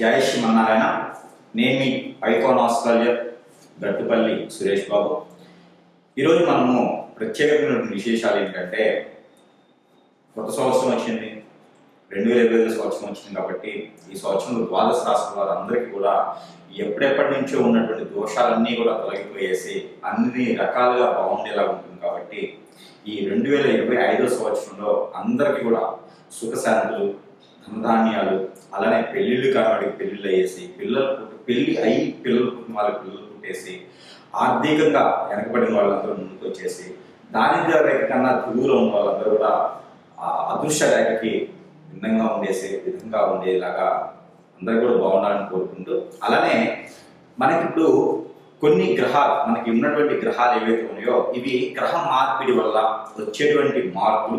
జయ శ్రీమన్నారాయణ. నేను మీ icon Australia Gattupalli Suresh Babu. ఈరోజు మనము ప్రత్యేకమైనటువంటి విశేషాలు ఏంటంటే కొత్త సంవత్సరం వచ్చింది. రెండు వేల ఇరవై ఐదు సంవత్సరం వచ్చింది కాబట్టి ఈ సంవత్సరంలో ద్వాదశ రాష్ట్ర వారందరికీ కూడా ఎప్పుడెప్పటి నుంచో ఉన్నటువంటి దోషాలన్నీ కూడా తొలగిపోయేసి అన్ని రకాలుగా బాగుండేలా ఉంటుంది కాబట్టి ఈ రెండు వేల ఇరవై ఐదో సంవత్సరంలో అందరికీ కూడా సుఖశాంతులు ధనధాన్యాలు అలానే పెళ్ళిళ్ళు కానివాడికి పెళ్ళిళ్ళు అయ్యేసి పిల్లలు పెళ్ళి పెళ్ళి అయి పిల్లలు పుట్టిన వాళ్ళకి పిల్లలు పుట్టేసి ఆర్థికంగా వెనకబడిన వాళ్ళందరూ ముందుకు వచ్చేసి దారిద్ర రేఖ కన్నా దూరం ఉన్న వాళ్ళందరూ కూడా ఆ అదృశ్య రేఖకి భిన్నంగా ఉండేసే విధంగా ఉండేలాగా అందరూ కూడా బాగుండాలని కోరుకుంటూ అలానే మనకి ఇప్పుడు కొన్ని గ్రహాలు మనకి ఉన్నటువంటి గ్రహాలు ఏవైతే ఉన్నాయో ఇవి గ్రహ మార్పిడి వల్ల వచ్చేటువంటి మార్పులు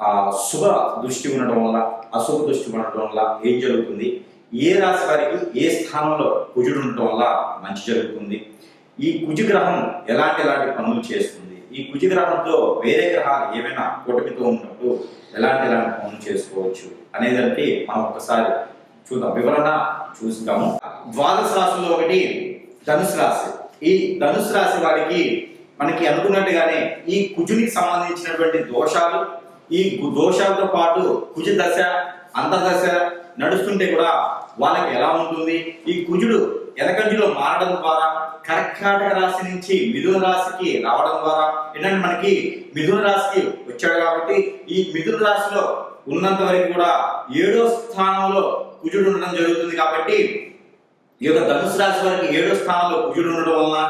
ఆ, శుభ దృష్టి ఉండడం వల్ల అశుభ దృష్టి ఉండడం వల్ల ఏం జరుగుతుంది? ఏ రాశి వారికి ఏ స్థానంలో కుజుడు ఉండటం వల్ల మంచి జరుగుతుంది? ఈ కుజగ్రహం ఎలాంటి ఎలాంటి పనులు చేస్తుంది? ఈ కుజగ్రహంతో వేరే గ్రహాలు ఏమైనా కూటమితో ఉన్నప్పుడు ఎలాంటి ఎలాంటి పనులు చేసుకోవచ్చు అనేదానికి మనం ఒకసారి చూద్దాం. వివరణ చూస్తాము. ద్వాదశ రాశుల్లో ఒకటి ధనుసు రాశి. ఈ ధనుసు రాశి వారికి మనకి అనుకున్నట్టుగానే ఈ కుజునికి సంబంధించినటువంటి దోషాలు ఈ దోషాలతో పాటు కుజ దశ అంతర్దశ నడుస్తుంటే కూడా వాళ్ళకి ఎలా ఉంటుంది? ఈ కుజుడు ఎనకంజులో మారడం ద్వారా కర్కాటక రాశి నుంచి మిథున రాశికి రావడం ద్వారా ఏంటంటే మనకి మిథున రాశికి వచ్చాడు కాబట్టి ఈ మిథున రాశిలో ఉన్నంత వరకు కూడా ఏడో స్థానంలో కుజుడు ఉండడం జరుగుతుంది కాబట్టి ఈ యొక్క ధనుసు రాశి వారికి ఏడో స్థానంలో కుజుడు ఉండడం వలన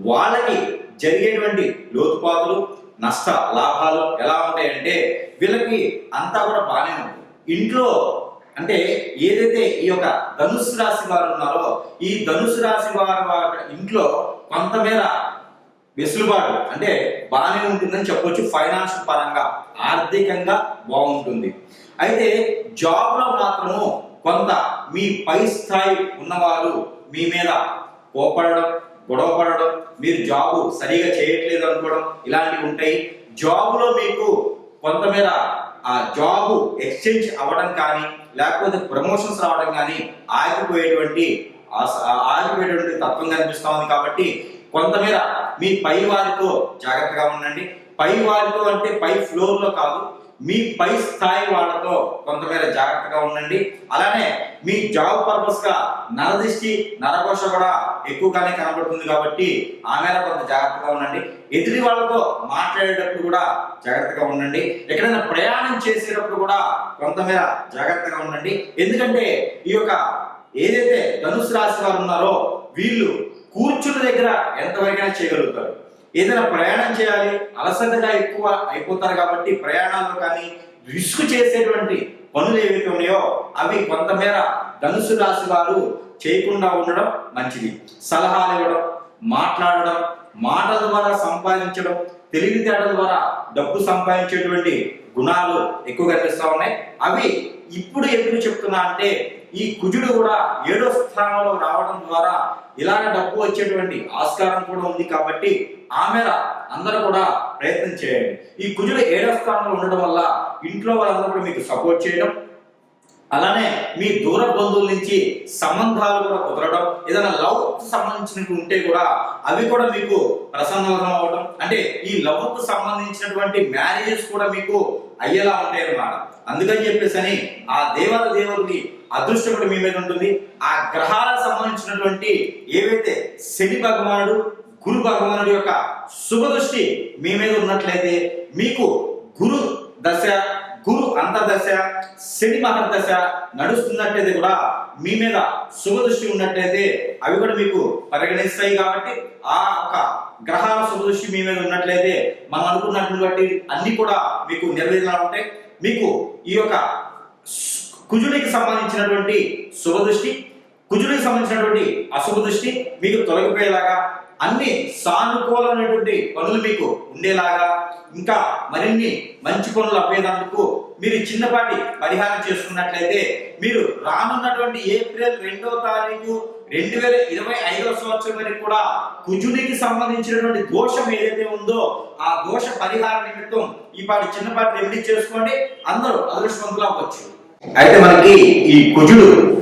వాళ్ళకి జరిగేటువంటి లోతుపాతులు నష్ట లాభాలు ఎలా ఉంటాయంటే వీళ్ళకి అంతా కూడా బాగానే ఉంది ఇంట్లో అంటే ఏదైతే ఈ యొక్క ధనుసు రాశి వారు ఉన్నారో ఈ ధనుసు రాశి వారి ఇంట్లో కొంతమేర వెసులుబాటు అంటే బాగానే ఉంటుందని చెప్పొచ్చు. ఫైనాన్స్ పరంగా ఆర్థికంగా బాగుంటుంది. అయితే జాబ్లో మాత్రము కొంత మీ పై స్థాయి ఉన్నవారు మీ మీద కోపడడం గొడవ పడడం మీరు జాబు సరిగా చేయట్లేదు అనుకోవడం ఇలాంటివి ఉంటాయి. జాబులో మీకు కొంతమేర ఆ జాబు ఎక్స్చేంజ్ అవ్వడం కానీ లేకపోతే ప్రమోషన్స్ రావడం కానీ ఆగిపోయేటువంటి ఆగిపోయేటువంటి తత్వం కనిపిస్తూ ఉంది కాబట్టి కొంతమేర మీ పై వారితో జాగ్రత్తగా ఉండండి. పై వారితో అంటే పై ఫ్లోర్లో కాదు మీ పై స్థాయి వాళ్ళతో కొంతమేర జాగ్రత్తగా ఉండండి. అలానే మీ జాబ్ పర్పస్గా నరదిష్టి నరకోశ కూడా ఎక్కువగానే కనబడుతుంది కాబట్టి ఆ మేర కొంత జాగ్రత్తగా ఉండండి. ఎదుటి వాళ్ళతో మాట్లాడేటప్పుడు కూడా జాగ్రత్తగా ఉండండి. ఎక్కడైనా ప్రయాణం చేసేటప్పుడు కూడా కొంతమేర జాగ్రత్తగా ఉండండి. ఎందుకంటే ఈ యొక్క ఏదైతే ధనుసు రాశి వారు ఉన్నారో వీళ్ళు కూర్చున్న దగ్గర ఎంతవరకైనా చేయగలుగుతారు. ఏదైనా ప్రయాణం చేయాలి అలసటగా ఎక్కువ అయిపోతారు కాబట్టి ప్రయాణాలు కానీ రిస్క్ చేసేటువంటి పనులు ఏవైతే ఉన్నాయో అవి కొంతమేర ధనుసు రాశి వారు చేయకుండా ఉండడం మంచిది. సలహాలు ఇవ్వడం మాట్లాడడం మాటల ద్వారా సంపాదించడం తెలివితేటల ద్వారా డబ్బు సంపాదించేటువంటి గుణాలు ఎక్కువగా కనిపిస్తా ఉన్నాయి. అవి ఇప్పుడు ఎందుకు చెప్తున్నా అంటే ఈ కుజుడు కూడా ఏడో స్థానంలో రావడం ద్వారా ఇలాగ డబ్బు వచ్చేటువంటి ఆస్కారం కూడా ఉంది కాబట్టి ఆ మేర అందరూ కూడా ప్రయత్నం చేయండి. ఈ కుజుడు ఏడో స్థానంలో ఉండడం వల్ల ఇంట్లో వాళ్ళందరూ కూడా మీకు సపోర్ట్ చేయడం అలానే మీ దూర బంధువుల నుంచి సంబంధాలు కూడా కుదరడం ఏదైనా లవ్ సంబంధించినవి ఉంటే కూడా అవి కూడా మీకు ప్రసన్నం అవడం అంటే ఈ లవ్కు సంబంధించినటువంటి మ్యారేజెస్ కూడా మీకు అయ్యేలా ఉంటాయి అన్నమాట అందుకని చెప్పేసి అని ఆ దేవత దేవుడికి అదృష్టం కూడా మీ మీద ఉంటుంది. ఆ గ్రహాలకు సంబంధించినటువంటి ఏవైతే శని భగవానుడు గురు భగవానుడి యొక్క శుభ దృష్టి మీ మీద ఉన్నట్లయితే మీకు గురు దశ గురు అంతర్దశ శని మహర్దశ నడుస్తున్నట్లయితే కూడా మీ మీద శుభదృష్టి ఉన్నట్లయితే అవి కూడా మీకు పరిగణిస్తాయి కాబట్టి ఆ ఒక గ్రహాల శుభదృష్టి మీ మీద ఉన్నట్లయితే మనం అనుకున్నటువంటి అన్ని కూడా మీకు నెరవేరేలా ఉంటాయి. మీకు ఈ యొక్క కుజుడికి సంబంధించినటువంటి శుభదృష్టి కుజుడికి సంబంధించినటువంటి అశుభ దృష్టి మీకు తొలగిపోయేలాగా అన్ని సానుకూలమైనటువంటి పనులు మీకు ఉండేలాగా ఇంకా మరిన్ని మంచి పనులు అవ్వేదందుకు మీరు చిన్నపాటి పరిహారం చేసుకున్నట్లయితే మీరు రానున్నటువంటి ఏప్రిల్ రెండవ తారీఖు రెండు వేల ఇరవై ఐదవ సంవత్సరం వరకు కూడా కుజునికి సంబంధించినటువంటి దోషం ఏదైతే ఉందో ఆ దోష పరిహార నిమిత్తం ఈ పాటి చిన్నపాటి రెమెడీ చేసుకోండి అందరూ అదృష్టవంతులు అవ్వచ్చు. అయితే మనకి ఈ కుజుడు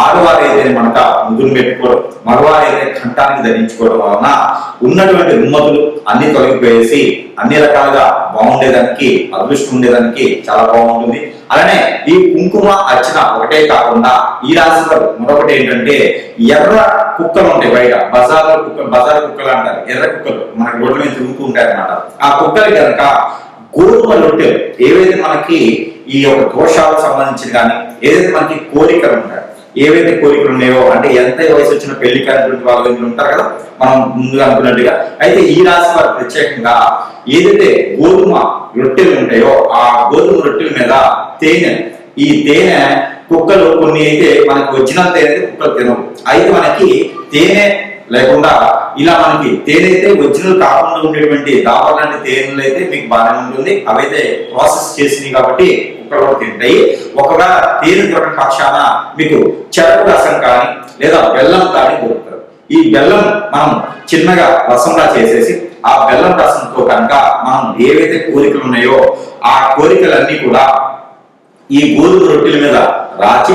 ఆడవారు అయితే మనక ముదురు పెట్టుకోవడం మగవారు అయితే కంఠానికి ధరించుకోవడం వలన ఉన్నటువంటి రుమ్మతులు అన్ని తొలగిపోయేసి అన్ని రకాలుగా బాగుండేదానికి అదృష్టం ఉండేదానికి చాలా బాగుంటుంది. అలానే ఈ కుంకుమ అర్చన ఒకటే కాకుండా ఈ రాశిలో మరొకటి ఏంటంటే ఎర్ర కుక్కలు ఉంటాయి బయట బజార్ కుక్కలు బజార్ కుక్కలు అంటారు ఎర్ర కుక్కలు. మనకి రోడ్ల మీద తిరుగుతూ ఉంటాయి అనమాట ఆ కుక్కలు కనుక గోధుమ రొట్టెలు ఏవైతే మనకి ఈ యొక్క దోషాలకు సంబంధించిన కానీ ఏదైతే మనకి కోరికలు ఉంటాయి ఏవైతే కోరికలు ఉన్నాయో అంటే ఎంత వయసు వచ్చిన పెళ్ళి కానిటువంటి వాళ్ళు ఉంటారు కదా మనం ముందుగా అనుకున్నట్టుగా. అయితే ఈ రాశి వారు ప్రత్యేకంగా ఏదైతే గోధుమ రొట్టెలు ఉంటాయో ఆ గోధుమ రొట్టెల మీద తేనె. ఈ తేనె కుక్కలు కొన్ని అయితే మనకు వచ్చిన తేనె కుక్కలు తినవు. అయితే మనకి తేనె లేకుండా ఇలా మనకి తేనె అయితే ఒరిజినల్ కాకుండా ఉండేటువంటి దాపర్ లాంటి తేనెలు అయితే మీకు బాగానే ఉంటుంది. అవైతే ప్రాసెస్ చేసినాయి కాబట్టి ప్రవర్తింటాయి తింటాయి ఒకవేళ తేనె దొరకని పక్షాన మీకు చెరకు రసం కానీ లేదా బెల్లం కానీ దొరుకుతారు. ఈ బెల్లం మనం చిన్నగా రసంలా చేసేసి ఆ బెల్లం రసంతో కనుక మనం ఏవైతే కోరికలు ఉన్నాయో ఆ కోరికలన్నీ కూడా ఈ గోధుమ రొట్టెల మీద రాచి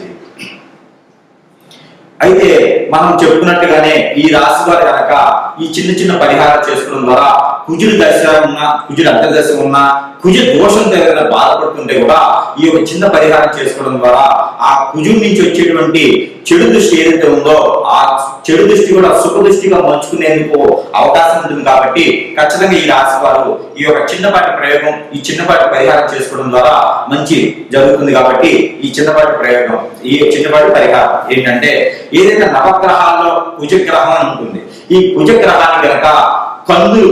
అయితే మనం చెప్పుకున్నట్టుగానే ఈ రాశి వారు కనుక ఈ చిన్న చిన్న పరిహారం చేసుకోవడం ద్వారా కుజుడి దశ ఉన్నా కుజుడి అంతర్దశ ఉన్నా కుజ దోషం దగ్గర బాధపడుతుంటే కూడా ఈ యొక్క చిన్న పరిహారం చేసుకోవడం ద్వారా ఆ కుజుడి నుంచి వచ్చేటువంటి చెడు దృష్టి ఏదైతే ఉందో ఆ చెడు దృష్టి కూడా సుఖ దృష్టిగా మలుచుకునేందుకు అవకాశం ఉంటుంది కాబట్టి ఖచ్చితంగా ఈ రాశి వారు ఈ యొక్క చిన్నపాటి ప్రయోగం ఈ చిన్నపాటి పరిహారం చేసుకోవడం ద్వారా మంచి జరుగుతుంది కాబట్టి ఈ చిన్నపాటి ప్రయోగం ఈ చిన్నపాటి పరిహారం ఏంటంటే ఏదైతే నవగ్రహాల్లో కుజగ్రహం అని ఉంటుంది ఈ కుజగ్రహాన్ని కనుక కందులు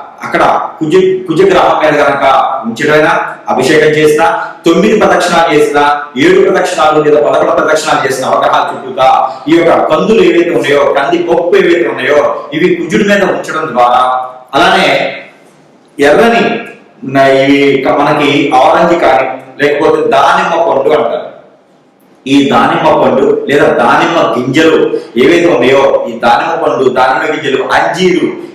అక్కడ కుజ కుజగ్రహం మీద కనుక ఉంచడమైనా అభిషేకం చేసిన తొమ్మిది ప్రదక్షిణాలు చేసిన ఏడు ప్రదక్షిణాలు లేదా పదకొండు ప్రదక్షిణాలు చేసిన అవగాహాలు చుట్టూగా ఈ యొక్క కందులు ఏవైతే ఉన్నాయో కంది పప్పు ఏవైతే ఉన్నాయో ఇవి కుజుడి మీద ఉంచడం ద్వారా అలానే ఎర్రని ఇవి మనకి ఆరెంజ్ కానీ లేకపోతే దానిమ్మ పండు అంటారు. ఈ దానిమ్మ పండు లేదా దానిమ్మ గింజలు ఏవైతే ఉన్నాయో ఈ దానిమ్మ పండు దానిమ్మ గింజలు అంజీరు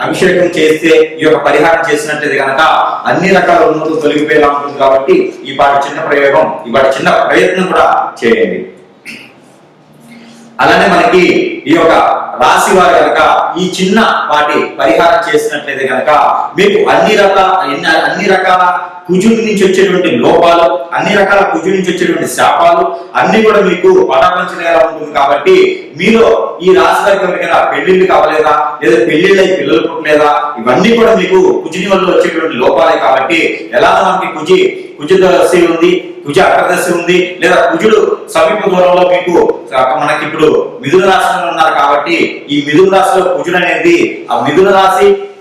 అభిషేకం చేస్తే ఈ యొక్క పరిహారం చేసినట్లయితే కనుక అన్ని రకాల ఉన్నతులు తొలగిపోయేలా ఉంటుంది కాబట్టి ఈ పాటి చిన్న ప్రయోగం ఈ పాటి చిన్న ప్రయత్నం కూడా చేయండి. అలానే మనకి ఈ యొక్క రాశి వారు కనుక ఈ చిన్న వాటి పరిహారం చేసినట్లయితే కనుక మీకు అన్ని రకాల అన్ని రకాల కుజుడి నుంచి వచ్చేటువంటి లోపాలు అన్ని రకాల కుజుడి నుంచి వచ్చేటువంటి శాపాలు అన్ని కూడా మీకు పటాపంచలేలా ఉంటుంది కాబట్టి మీలో ఈ రాశి వారికి ఎవరికైనా పెళ్ళిళ్ళు కావలేదా? లేదా పెళ్ళిళ్ళై పిల్లలు పుట్టలేదా? ఇవన్నీ కూడా మీకు కుజుని వల్ల వచ్చేటువంటి లోపాలే కాబట్టి ఎలా మనకి కుజి కుజ దశ ఉంది కుజ అక్కదశ ఉంది లేదా కుజుడు సమీప దూరంలో మీకు మనకి ఇప్పుడు మిథున రాశిలో ఉన్నారు కాబట్టి ఈ మిథున రాశిలో కుజుడు అనేది ఆ మిథున రాశి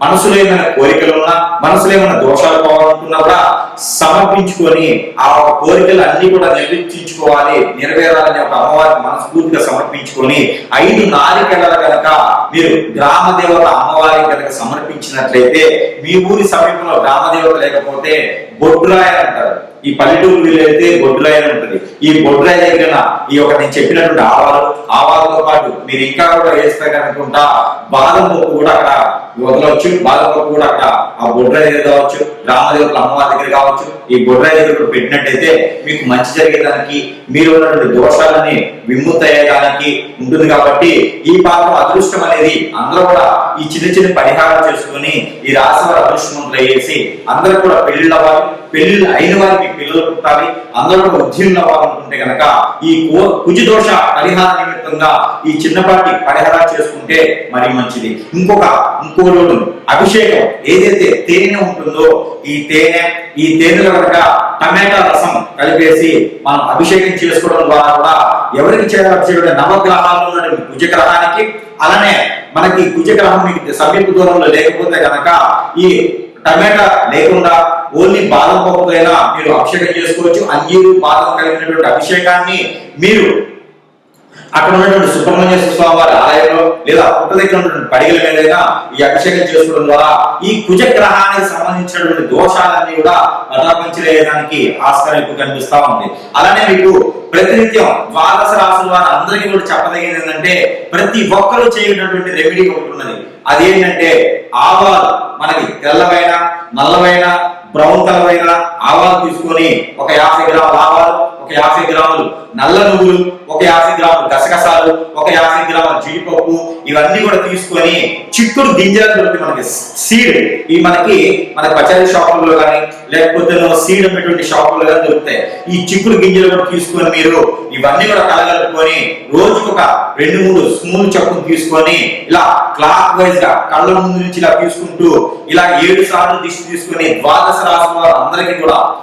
మనసులో ఏమైనా కోరికలు ఉన్నా మనసులో ఏమైనా దోషాలు పోవాలనుకున్నా కూడా సమర్పించుకొని ఆ కోరికలు అన్ని కూడా నిర్వర్తించుకోవాలి నెరవేరాలని ఒక అమ్మవారికి మనస్ఫూర్తిగా సమర్పించుకొని ఐదు నారికెళ్ళ కనుక మీరు గ్రామ దేవత అమ్మవారికి కనుక సమర్పించినట్లయితే మీ ఊరి సమీపంలో గ్రామ దేవత లేకపోతే బొడ్రాయ అంటారు. ఈ పల్లెటూరు వీళ్ళైతే బొడ్రాయి అని ఉంటుంది. ఈ బొడ్రాయి దగ్గర ఈ యొక్క నేను చెప్పినటువంటి ఆవాలు ఆవాలతో పాటు మీరు ఇంకా కూడా వేస్తే కనుకుంటా బాదం పప్పు కూడా అక్కడ వదలవచ్చు. బాదం పప్పు కూడా అక్కడ ఆ బొడ్రాయి దగ్గర కావచ్చు రామదేవుల అమ్మవారి దగ్గర కావచ్చు. ఈ బొడ్రాయి దగ్గర పెట్టినట్టయితే మీకు మంచి జరిగేదానికి మీరు ఉన్నటువంటి దోషాలని విముక్త అయ్యేదానికి ఉంటుంది కాబట్టి ఈ పాత్ర అదృష్టం అనేది అందరూ కూడా ఈ చిన్న చిన్న పరిహారాలు చేసుకొని ఈ రాశి వారి అదృష్టం అందరూ కూడా పెళ్ళిళ్ళు అవ్వాలి. పెళ్ళిళ్ళు అయిన వారికి పిల్లలు పుట్టాలి అందరూ కూడా ఉద్యోగులు అవ్వాలనుకుంటే కనుక ఈ కో- దోష పరిహార నిమిత్తంగా ఈ చిన్నపాటి పరిహారాలు చేసుకుంటే మరి మంచిది. ఇంకొక ఇంకో రోజు అభిషేకం. ఏదైతే తేనె ఉంటుందో ఈ తేనె ఈ తేనెలో కనుక టమాటా రసం కలిపేసి మనం అభిషేకం చేసుకోవడం ద్వారా కూడా ఎవరికి చేయాలి నవగ్రహాల్లో ఉన్నటువంటి కుజగ్రహానికి అలానే మనకి కుజగ్రహం మీకు సమీప దూరంలో లేకపోతే కనుక ఈ టమాటా లేకుండా ఓన్లీ బాదం పప్పుకైనా మీరు అభిషేకం చేసుకోవచ్చు. అంజీరు బాదం కలిగినటువంటి అభిషేకాన్ని మీరు అక్కడ ఉన్నటువంటి సుబ్రహ్మణ్యేశ్వర స్వామి వారి ఆలయంలో లేదా పుట్ట దగ్గర ఉన్నటువంటి పడిగల మీదైనా ఈ అభిషేకం చేసుకోవడం ద్వారా ఈ కుజగ్రహానికి సంబంధించినటువంటి దోషాలన్నీ కూడా పటాపంచలేయడానికి ఆస్కారం ఎక్కువ కనిపిస్తా ఉంది. అలానే మీకు ప్రతినిత్యం ద్వాదశ రాసుల వారు అందరికీ కూడా చెప్పదగింది ఏంటంటే ప్రతి ఒక్కరూ చేయనటువంటి రెమెడీ ఒకటి ఉన్నది. అదేంటంటే ఆవాలు మనకి తెల్లవైన నల్లవైన బ్రౌన్ కలర్ అయిన ఆవాలు తీసుకొని ఒక యాభై గ్రాముల ఆవాలు ఒక యాభై గ్రాములు నల్ల నువ్వులు ఒక యాభై గ్రాములు గసగసాలు ఒక యాభై గ్రాముల జీడిపప్పు ఇవన్నీ కూడా తీసుకొని చిక్కుడు గింజలు మనకి సీడ్ ఈ మనకి మన పచారీ షాపుల్లో కానీ లేకపోతే సీడ్ అమ్మేటువంటి షాపులు కానీ దొరుకుతాయి. ఈ చిక్కుడు గింజలు కూడా తీసుకొని మీరు ఇవన్నీ కూడా కలగలుపుకొని రోజుకు ఒక రెండు మూడు స్మూన్ చప్పును తీసుకొని ఇలా క్లాక్ వైజ్గా కళ్ళ ముందు నుంచి ఇలా తీసుకుంటూ ఇలా ఏడు సార్లు దిష్టి తీసుకొని ద్వాదశ రాశి వారు అందరికీ కూడా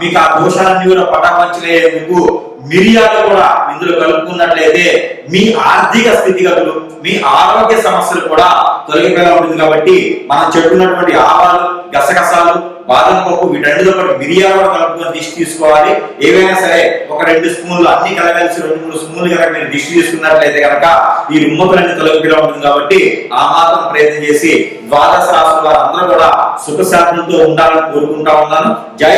మీకు ఆ దోషాలన్నీ కూడా పటాపంచలేందుకు మిరియాలు కూడా ఇందులో కలుపుకున్నట్లయితే మీ ఆర్థిక స్థితిగతులు మీ ఆరోగ్య సమస్యలు కూడా తొలగిపోయేలా ఉంటుంది కాబట్టి మనం చెప్పుకున్నటువంటి ఆవాలు గసగసాలు బాదం పప్పు వీటన్నిటితో పాటు మిరియాలు కూడా కలుపుకొని దిష్టి తీసుకోవాలి. ఏవైనా సరే ఒక రెండు స్పూన్లు అన్ని కలగలిసి రెండు మూడు స్పూన్లు కనుక మీరు దిష్టి తీసుకున్నట్లయితే కనుక ఈ రుమ్మతులన్నీ తొలగిపోయేలా ఉంటుంది కాబట్టి ఆ మాత్రం ప్రయత్నం చేసి ద్వాదశ రాష్ట్రాల అందరూ కూడా సుఖశాంతులతో ఉండాలని కోరుకుంటా ఉన్నాను. జై